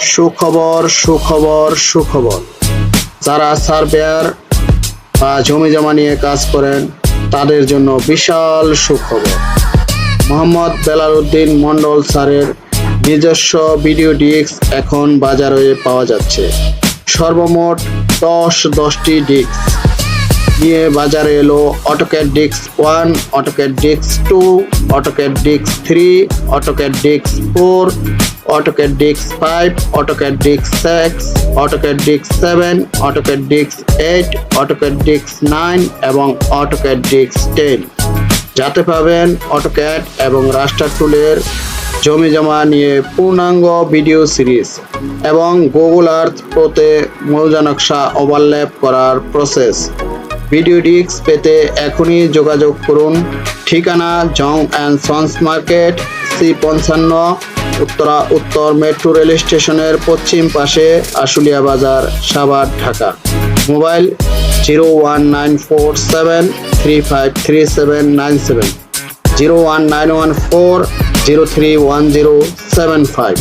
সুখবর সুখবর সুখবর। যারা সার্ভেয়ার বা জমি জমা নিয়ে কাজ করেন, তাদের জন্য বিশাল সুখবর। মোহাম্মদ বেলালউদ্দিন মন্ডল স্যারের নিজস্ব ভিডিও ডিস্ক এখন বাজারে পাওয়া যাচ্ছে। সর্বমোট দশ দশটি ডিস্ক। নিয়ে বাজারে এলো AutoCAD disc one AutoCAD disc two AutoCAD disc three AutoCAD disc four AutoCAD disc five AutoCAD disc six AutoCAD disc seven AutoCAD disc eight AutoCAD disc nine এবং অটোক্যাড ডিস্ক টেন যাতে পাবেন AutoCAD এবং রাস্টার টুলের জমি জমা নিয়ে পূর্ণাঙ্গ video series এবং গুগল আর্থ প্রোতে মৌজা নকশা ওভারল্যাপ করার প্রসেস ভিডিও ডিস্ক পেতে এখনই যোগাযোগ করুন। ঠিকানা জং অ্যান্ড সন্স মার্কেট, সি পঞ্চান্ন, উত্তরা, উত্তর মেট্রো রেল স্টেশনের পশ্চিম পাশে আশুলিয়া বাজার, Savar, Dhaka. Mobile zero one nine four seven three five three seven nine seven. Zero one nine one four zero three one zero seven five.